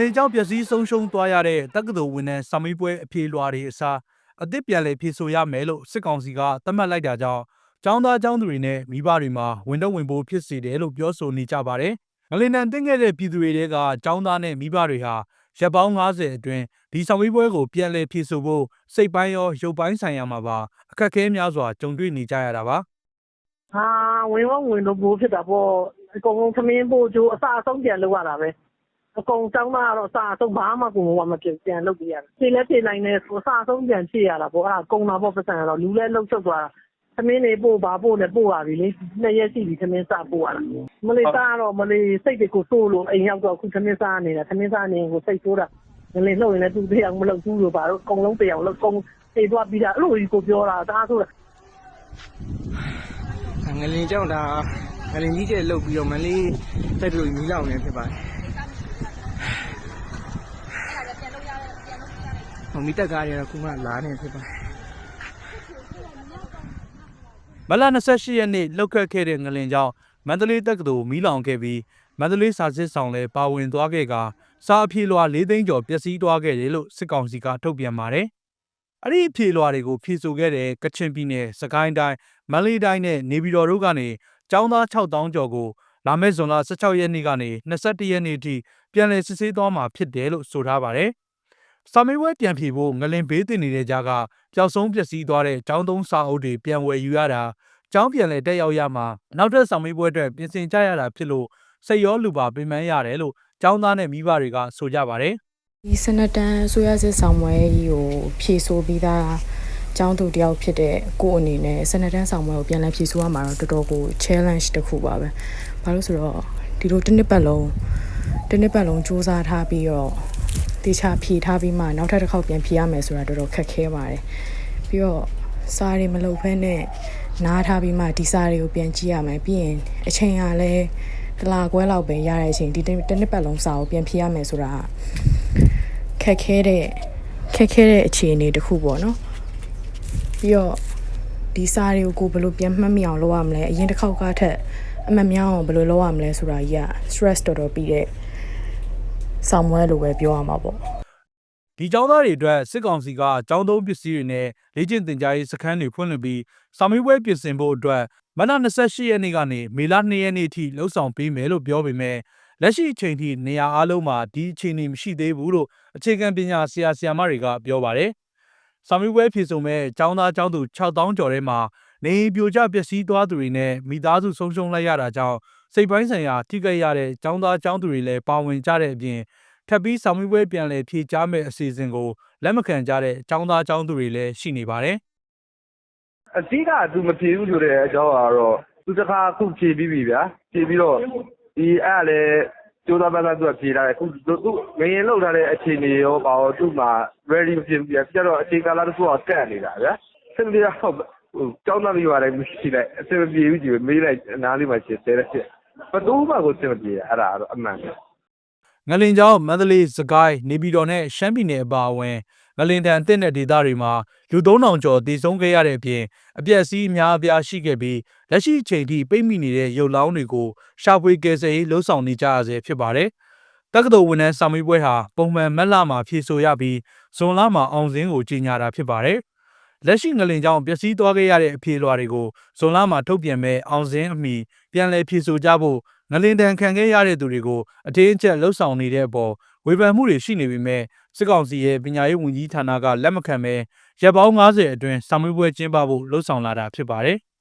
လင်ကြောင့်ပျက်စီးဆုံးရှုံးသွားရတဲ့တက္ကသိုလ်ဝန်ထမ်းစာမေးပွဲအဖြေလွှာတွေအစားအသစ်ပြန်လည်ဖြေဆိုရမယ်လို့စစ်ကောင်စီကသတ်မှတ်လိုက်တာကြောင့်ကျောင်းသားကျောင်းသူတွေနဲ့မိဘတွေမှာဝန်တော့ဝန်ပိုးဖြစ်စေတယ်လို့ပြောဆိုနေကြပါတယ်။ငလင်တန်တင်ခဲ့တဲ့ပြည်သူတွေကကျောင်းသားနဲ့မိဘတွေဟာရက်ပေါင်း90အတွင်းဒီစာမေးပွဲကိုပြန်လည်ဖြေဆိုဖို့စိတ်ပိုင်းရောရုပ်ပိုင်းဆိုင်ရာမှာပါအခက်အခဲများစွာကြုံတွေ့နေကြရတာပါ။ဟာဝင်ဝဝင်လို့ဘိုးဖြစ်တာပေါ့အကုန်လုံးသမင်းပို့ကျိုးအစအဆုံးပြန်လုပ်ရတာပဲ အကုန်ចောင်းသားကတော့အစအဆုံးဘာမှကိုမဖြစ်ပြန်လုပ်ပြရတယ်ဖြေလဲဖြေနိုင်တယ်ဆိုအစအဆုံးပြန်ဖြေရတာပေါ့အဲ့ဒါကုံတာပေါ့ပတ်စံတော့လူလဲလှုပ်ချုပ်သွားတာသမင်းတွေပို့ပါပို့နဲ့ပို့ရပြီလေနှစ်ရက်ရှိပြီသမင်းစပို့ရတာမလေးစားတော့မလေးစိတ်တွေကိုစိုးလို့အိမ်ရောက်တော့အခုသမင်းစားနေတာသမင်းစားနေကိုစိတ်ဆိုးတာမလေးလှုပ်ရင်လည်းသူတရားမလှုပ်ဘူးလို့ပါတော့အကုန်လုံးတရားလှုပ်ကုန်တေသွားပြီးတာအဲ့လိုကြီးကိုပြောတာဒါဆိုငလင်ကြောင့်ဒါငလင်ကြီးကျဲလုတ်ပြီးတော့မလေးတက်လို့မီးလောင်နေဖြစ်ပါတယ် ဟိုမီတက်ကားတွေကတော့ခုမှလာနေဖြစ်ပါတယ်မလ28ရက်နေ့လှုပ်ခတ်ခဲ့တဲ့ငလင်ကြောင့်မန္တလေးတက္ကသိုလ်မီးလောင်ခဲ့ပြီးမန္တလေးစာစစ်ဆောင်လည်းပါဝင်သွားခဲ့ကစာအဖြေလွှာ၄သိန်းကျော်ပျက်စီးသွားခဲ့တယ်လို့စစ်ကောင်စီကထုတ်ပြန်ပါတယ်။အဲ့ဒီအဖြေလွှာတွေကိုဖြေဆိုခဲ့တဲ့ကချင်ပြည်နယ်စကိုင်းတိုင်းမန္တလေးတိုင်းနဲ့နေပြည်တော်တို့ကနေចောင်းသား6000ကျော်ကိုလာမယ့်ဇွန်လ16ရက်နေ့ကနေ21ရက်နေ့ထိပြန်လည်စစ်ဆေးသွားမှာဖြစ်တယ်လို့ဆိုထားပါတယ်။ စာမေးပွဲပြန်ဖြေဖို့ငလင်ဘေးတင်နေတဲ့ကြားကပျောက်ဆုံးပျက်စီးသွားတဲ့ចောင်းသုံးစာအုပ်တွေပြန်ဝယ်ယူရတာကျောင်းပြန်လဲတက်ရောက်ရမှာနောက်ထပ်ဆောင်မေးပွဲအတွက်ပြင်ဆင်ကြရတာဖြစ်လို့စိတ်ရောလူပါပင်ပန်းရတယ်လို့ကျောင်းသားနဲ့မိဘတွေကဆိုကြပါတယ်ဒီစနတန်ဆိုရစစ်ဆောင်ပွဲကြီးကိုဖြည့်ဆို့ပြီးသားကျောင်းသူတယောက်ဖြစ်တဲ့ကို့အနေနဲ့စနတန်ဆောင်ပွဲကိုပြန်လည်ဖြည့်ဆို့ရမှာတော့တော်တော်ကို challenge တစ်ခုပါပဲဘာလို့ဆိုတော့ဒီလိုတစ်နှစ်ပတ်လုံးတစ်နှစ်ပတ်လုံးစူးစမ်းထားပြီးတော့ တေချာဖြည့်ထားပြီးမှနောက်ထပ်တစ်ခေါက်ပြန်ဖြည့်ရမယ်ဆိုတာတော်တော်ခက်ခဲပါတယ်ပြီးတော့စာတွေမလုပ်ဖဲနဲ့နားထားပြီးမှဒီစာတွေကိုပြန်ကြည့်ရမယ်ပြီးရင်အချိန်ကလည်းတစ်လခွဲလောက်ပဲရတဲ့အချိန်ဒီတစ်နှစ်ပတ်လုံးစာကိုပြန်ဖြည့်ရမယ်ဆိုတာခက်ခဲတဲ့ခက်ခဲတဲ့အခြေအနေတစ်ခုပေါ့နော်ပြီးတော့ဒီစားတွေကိုကိုဘယ်လိုပြန်မှတ်မိအောင်လုပ်ရမလဲအရင်တစ်ခေါက်ကထက်အမှတ်များအောင်ဘယ်လိုလုပ်ရမလဲဆိုတာကြီးက stress တော်တော်ပြီးတဲ့ ဆောင်မွဲလိုပဲပြောရမှာပေါ့ဒီကျောင်းသားတွေအတွက်စစ်ကောင်စီကကျောင်းသုံးပစ္စည်းတွေနဲ့လေ့ကျင့်သင်ကြားရေးစခန်းတွေဖွင့်လှစ်ပြီးဆောင်မေးပွဲပြင်ဆင်ဖို့အတွက်မနက်28ရက်နေ့ကနေမေလ2ရက်နေ့ထိလှုပ်ဆောင်ပေးမယ်လို့ပြောပေမဲ့လက်ရှိအချိန်ထိနေရာအလုံးမှာဒီအခြေအနေမရှိသေးဘူးလို့အခြေခံပညာဆရာဆရာမတွေကပြောပါတယ်။ဆောင်မေးပွဲဖြေဆိုမဲ့ကျောင်းသားကျောင်းသူ6000ကျော်ထဲမှာနေအိမ်ပြိုကျပျက်စီးသွားသူတွေနဲ့မိသားစုဆုံးရှုံးလိုက်ရတာကြောင့် စိတ်ပိုင်းဆိုင်ရာထိခိုက်ရတဲ့ကျောင်းသားကျောင်းသူတွေလည်းပါဝင်ကြတဲ့အပြင်ထပ်ပြီးဆောင်မေးပွဲပြန်လည်ဖြေကြားမဲ့အစီအစဉ်ကိုလက်မခံကြတဲ့ကျောင်းသားကျောင်းသူတွေလည်းရှိနေပါတယ်အဓိကသူမဖြေဘူးဆိုတဲ့အကြောင်းကတော့သူတစ်ခါအခုဖြေပြီးပြီဗျာဖြေပြီးတော့ဒီအဲ့ဒါလည်းကျိုးသားပန်းသားသူကဖြေလာတယ်အခုသူသူငရင်လောက်ထားတဲ့အခြေအနေရောပါတော့သူ့မှာ ready မဖြစ်ဘူးဗျာပြတော့အချိန်ကာလတစ်ခုတော့တက်နေတာဗျာစင်ပြေတော့ဟိုကျောင်းသားမိပါတယ်မရှိလိုက်အစင်မပြေဘူးကြည့်မေးလိုက်အနားလေးမှာရှင်းတယ်တဲ့ ဘယ်သူမှကိုစင်မပြေအဲ့ဒါကတော့အမှန်ပဲ။ငလင်ကျောင်းမန္တလေးစကိုင်းနေပြည်တော်နဲ့ရှမ်းပြည်နယ်အပါအဝင်ငလင်တန်အသင့်တဲ့ဒေသတွေမှာလူ3000ကျော်တည်ဆုံးခဲ့ရတဲ့အပြင်အပျက်စီးအများအပြားရှိခဲ့ပြီးလက်ရှိအချိန်ထိပိတ်မိနေတဲ့ရုပ်လောင်းတွေကိုရှာဖွေကယ်ဆယ်ရေးလှုံ့ဆော်နေကြရဆဲဖြစ်ပါတယ်။တက္ကသိုလ်ဝန်ထမ်းစာမေးပွဲဟာပုံမှန်မက်လမှာဖြေဆိုရပြီးဇွန်လမှာအောင်စင်းကိုကြီးညာတာဖြစ်ပါတယ်။ လက်ရှိငလင်ကြောင့်ပျက်စီးသွားခဲ့ရတဲ့အဖြေလွှာတွေကိုဇွန်လမှာထုတ်ပြန်မဲ့အောင်စင်းအမိပြန်လည်ဖြေဆိုကြဖို့ငလင်တန်ခံခဲ့ရတဲ့သူတွေကိုအထင်းအကျပ်လှုပ်ဆောင်နေတဲ့အပေါ်ဝေဖန်မှုတွေရှိနေပေမဲ့စစ်ကောင်စီရဲ့ပညာရေးဝန်ကြီးဌာနကလက်မခံဘဲရပ်ပေါင်း90အတွင်းစာမေးပွဲကျင်းပဖို့လှုံ့ဆော်လာတာဖြစ်ပါတယ်။